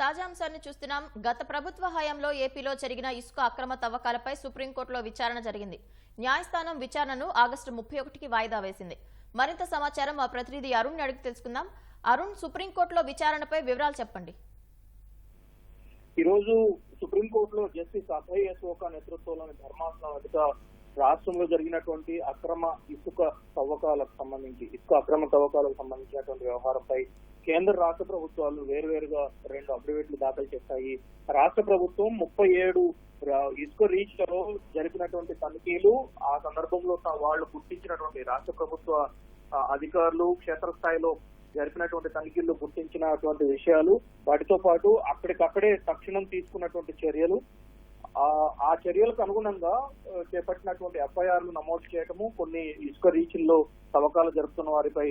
తాజా అంశాన్ని చూస్తున్నాం. గత ప్రభుత్వ హయాంలో ఏపీలో జరిగిన ఇసుక అక్రమ తవ్వకాలపై సుప్రీంకోర్టులో విచారణ జరిగింది. న్యాయస్థానం విచారణను ఆగస్టు ముప్పై ఒకటికి వాయిదా వేసింది. మరింత సమాచారం మా ప్రతినిధి అరుణ్ అడిగి తెలుసుకుందాం. అరుణ్ సుప్రీంకోర్టులో విచారణపై వివరాలు చెప్పండి. ఈ రోజు సుప్రీంకోర్టులో జస్టిస్ అభయ్ అశోక నేతృత్వంలోని ధర్మాసనం రాష్ట్రంలో జరిగినటువంటి అక్రమ ఇసుక తవ్వకాలకు సంబంధించి ఇసుక అక్రమ తవ్వకాలకు సంబంధించినటువంటి వ్యవహారంపై కేంద్ర రాష్ట్ర ప్రభుత్వాలు వేరువేరుగా రెండు అఫిడవిట్లు దాఖలు చేశాయి. రాష్ట్ర ప్రభుత్వం ముప్పై ఏడు ఇసుక రీచ్లో జరిపినటువంటి తనిఖీలు ఆ సందర్భంలో వాళ్ళు గుర్తించినటువంటి రాష్ట్ర ప్రభుత్వ అధికారులు క్షేత్రస్థాయిలో జరిపినటువంటి తనిఖీల్లో గుర్తించినటువంటి విషయాలు వాటితో పాటు అక్కడికక్కడే తక్షణం తీసుకున్నటువంటి చర్యలు ఆ ఆ చర్యలకు అనుగుణంగా చేపట్టినటువంటి ఎఫ్ఐఆర్లు నమోదు చేయటము కొన్ని ఇసుక రీచ్ల్లో తవ్వకాలు జరుపుతున్న వారిపై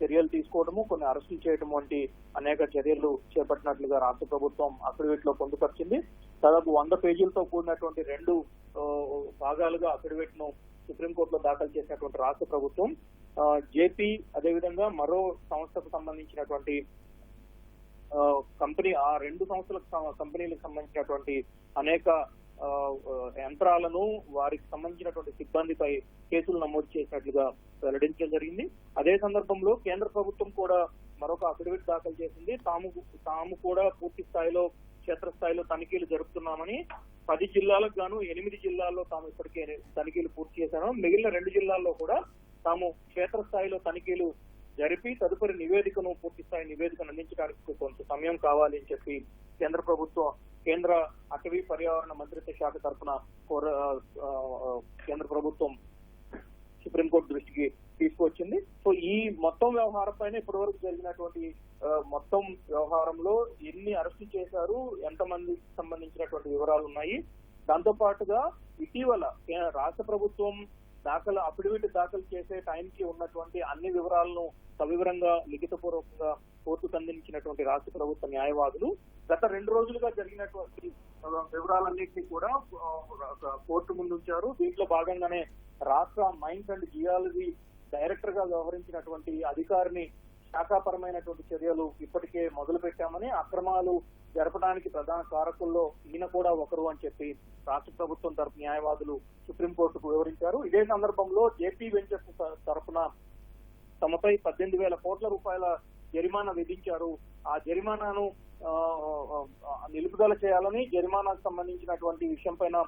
చర్యలు తీసుకోవడము కొన్ని అరెస్టులు చేయడం వంటి అనేక చర్యలు చేపట్టినట్లుగా రాష్ట్ర ప్రభుత్వం అఫిడవిట్లో పొందుపరిచింది. దాదాపు వంద పేజీలతో కూడినటువంటి రెండు భాగాలుగా అఫిడవిట్ను సుప్రీంకోర్టులో దాఖలు చేసినటువంటి రాష్ట్ర ప్రభుత్వం జేపీ అదేవిధంగా మరో సంస్థకు సంబంధించినటువంటి కంపెనీ ఆ రెండు సంస్థలకు కంపెనీలకు సంబంధించినటువంటి అనేక యంత్రాలను వారికి సంబంధించినటువంటి సిబ్బందిపై కేసులు నమోదు చేసినట్లుగా వెల్లడించడం జరిగింది. అదే సందర్భంలో కేంద్ర ప్రభుత్వం కూడా మరొక అఫిడవిట్ దాఖలు చేసింది. తాము తాము కూడా పూర్తి స్థాయిలో క్షేత్రస్థాయిలో తనిఖీలు జరుపుతున్నామని పది జిల్లాలకు గాను ఎనిమిది జిల్లాల్లో తాము ఇప్పటికే తనిఖీలు పూర్తి చేశాను మిగిలిన రెండు జిల్లాల్లో కూడా తాము క్షేత్రస్థాయిలో తనిఖీలు జరిపి తదుపరి నివేదికను పూర్తి స్థాయి నివేదికను అందించడానికి కొంత సమయం కావాలి అని చెప్పి కేంద్ర ప్రభుత్వం కేంద్ర అటవీ పర్యావరణ మంత్రిత్వ శాఖ తరఫున కేంద్ర ప్రభుత్వం సుప్రీంకోర్టు దృష్టికి తీసుకొచ్చింది సో ఈ మొత్తం వ్యవహారం పైన ఇప్పటి వరకు జరిగినటువంటి మొత్తం వ్యవహారంలో ఎన్ని అరెస్టు చేశారు ఎంతమందికి సంబంధించినటువంటి వివరాలు ఉన్నాయి. దాంతో పాటుగా ఇటీవల రాష్ట్ర ప్రభుత్వం దాఖలు అఫిడవిట్ దాఖలు చేసే టైంకి ఉన్నటువంటి అన్ని వివరాలను సవివరంగా లిఖితపూర్వకంగా కోర్టుకు అందించినటువంటి రాష్ట్ర ప్రభుత్వ న్యాయవాదులు గత రెండు రోజులుగా జరిగినటువంటి వివరాలన్నింటినీ కూడా కోర్టు ముందుంచారు. దీంట్లో భాగంగానే రాష్ట్ర మైన్స్ అండ్ జియాలజీ డైరెక్టర్గా వ్యవహరించినటువంటి అధికారిని శాఖాపరమైనటువంటి చర్యలు ఇప్పటికే మొదలు పెట్టామని అక్రమాలు జరపడానికి ప్రధాన కారకుల్లో ఈయన కూడా ఒకరు అని చెప్పి రాష్ట్ర ప్రభుత్వం తరపు న్యాయవాదులు సుప్రీంకోర్టుకు వివరించారు. ఇదే సందర్భంలో జేపీ వెంచర్స్ త- తమపై పద్దెనిమిది వేల కోట్ల రూపాయల జరిమానా విధించారు. ఆ జరిమానాను నిలుపుదల చేయాలని జరిమానాకు సంబంధించినటువంటి విషయం పైన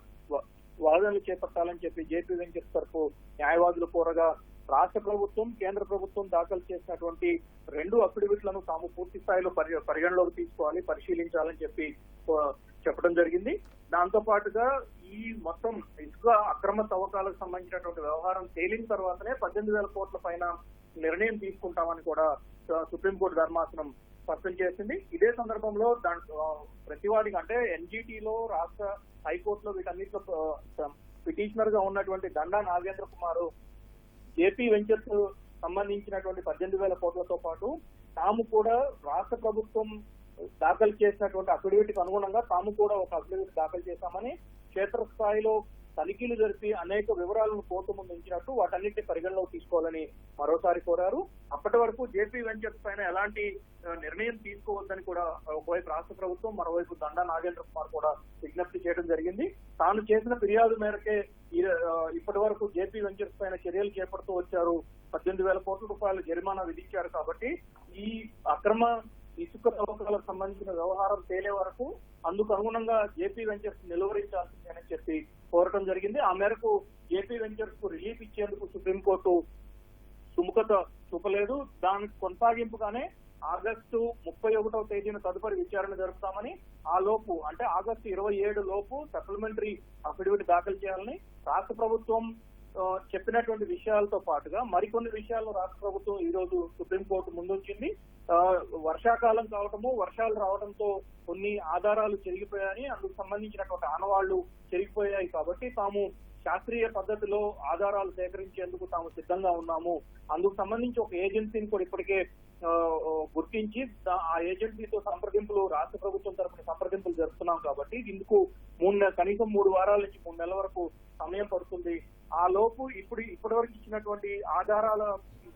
వాదనలు చేపట్టాలని చెప్పి జేపీ వెంచర్స్ తరపు న్యాయవాదులు కోరగా రాష్ట్ర ప్రభుత్వం కేంద్ర ప్రభుత్వం దాఖలు చేసినటువంటి రెండు అఫిడవిట్లను తాము పూర్తి స్థాయిలో పరిగణలోకి తీసుకోవాలి పరిశీలించాలని చెప్పి చెప్పడం జరిగింది. దాంతో పాటుగా ఈ మొత్తం ఇసుక అక్రమ తవ్వకాలకు సంబంధించినటువంటి వ్యవహారం తేలిన తర్వాతనే పద్దెనిమిది వేల కోట్ల పైన నిర్ణయం తీసుకుంటామని కూడా సుప్రీంకోర్టు ధర్మాసనం స్పష్టం చేసింది. ఇదే సందర్భంలో దాంట్లో ప్రతివాడికి అంటే ఎన్జిటిలో రాష్ట్ర హైకోర్టులో వీటన్నిటిలో పిటిషనర్గా ఉన్నటువంటి దండా నాగేంద్ర కుమారు ఏపీ వెంచర్స్ సంబంధించినటువంటి పద్దెనిమిది వేల కోట్లతో పాటు తాము కూడా రాష్ట్ర ప్రభుత్వం దాఖలు చేసినటువంటి అఫిడవిట్కు అనుగుణంగా తాము కూడా ఒక అఫిడవిట్ దాఖలు చేశామని క్షేత్రస్థాయిలో తనిఖీలు జరిపి అనేక వివరాలను కోర్టు ముందు ఉంచినట్టు వాటన్నింటినీ పరిగణలోకి తీసుకోవాలని మరోసారి కోరారు. అప్పటి వరకు జేపీ వెంచర్స్ పైన ఎలాంటి నిర్ణయం తీసుకోవద్దని కూడా ఒకవైపు రాష్ట్ర ప్రభుత్వం మరోవైపు దండా నాగేంద్ర కుమార్ కూడా విజ్ఞప్తి చేయడం జరిగింది. తాను చేసిన ఫిర్యాదు మేరకే ఈ, ఇప్పటి వరకు జేపీ వెంచర్స్ పైన చర్యలు చేపడుతూ వచ్చారు. పద్దెనిమిది వేల కోట్ల రూపాయలు జరిమానా విధించారు కాబట్టి ఈ అక్రమ ఇసుక తవ్వకాలకు సంబంధించిన వ్యవహారం తేలే వరకు అందుకు అనుగుణంగా జేపీ వెంచర్స్ నిలువరించాల్సిందేనని చెప్పి కోరటం జరిగింది. ఆ మేరకు జేపీ వెంచర్స్కు రిలీఫ్ ఇచ్చేందుకు సుప్రీంకోర్టు సుముఖత చూపలేదు. దానికి కొనసాగింపుగానే ఆగస్టు ముప్పై ఒకటవ తేదీన తదుపరి విచారణ జరుపుతామని ఆ లోపు అంటే ఆగస్టు ఇరవై ఏడు లోపు సప్లిమెంటరీ అఫిడవిట్ దాఖలు చేయాలని రాష్ట్ర ప్రభుత్వం చెప్పినటువంటి విషయాలతో పాటుగా మరికొన్ని విషయాలు రాష్ట్ర ప్రభుత్వం ఈ రోజు సుప్రీంకోర్టు ముందుంచింది వర్షాకాలం కావటము వర్షాలు రావడంతో కొన్ని ఆధారాలు చెరిగిపోయాయని అందుకు సంబంధించినటువంటి ఆనవాళ్ళు చెరిగిపోయాయి కాబట్టి తాము శాస్త్రీయ పద్ధతిలో ఆధారాలు సేకరించేందుకు తాము సిద్ధంగా ఉన్నాము. అందుకు సంబంధించి ఒక ఏజెన్సీని కూడా ఇప్పటికే గుర్తించి ఆ ఏజెన్సీతో సంప్రదింపులు రాష్ట్ర ప్రభుత్వం తరపున సంప్రదింపులు జరుపుతున్నాం కాబట్టి ఇందుకు మూడు కనీసం మూడు వారాల నుంచి మూడు నెలల వరకు సమయం పడుతుంది. ఆ లోపు ఇప్పుడు ఇప్పటి వరకు ఇచ్చినటువంటి ఆధారాల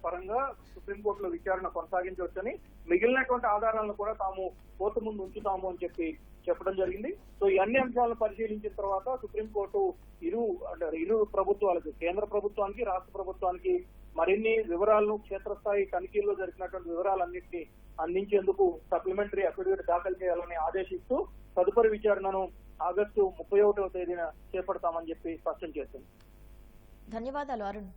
పరంగా సుప్రీంకోర్టులో విచారణ కొనసాగించవచ్చని మిగిలినటువంటి ఆధారాలను కూడా తాము కోర్టు ముందు ఉంచుతాము అని చెప్పి చెప్పడం జరిగింది. సో ఈ అన్ని అంశాలను పరిశీలించిన తర్వాత సుప్రీంకోర్టు ఇరు ఇరు ప్రభుత్వాలకు కేంద్ర ప్రభుత్వానికి రాష్ట్ర ప్రభుత్వానికి మరిన్ని వివరాలను క్షేత్రస్థాయి తనిఖీల్లో జరిగినటువంటి వివరాలన్నింటినీ అందించేందుకు సప్లిమెంటరీ అఫిడవిట్ దాఖలు చేయాలని ఆదేశిస్తూ తదుపరి విచారణను ఆగస్టు ముప్పై ఒకటవ తేదీన చేపడతామని చెప్పి స్పష్టం చేసింది. ధన్యవాదాలు అరుణ్.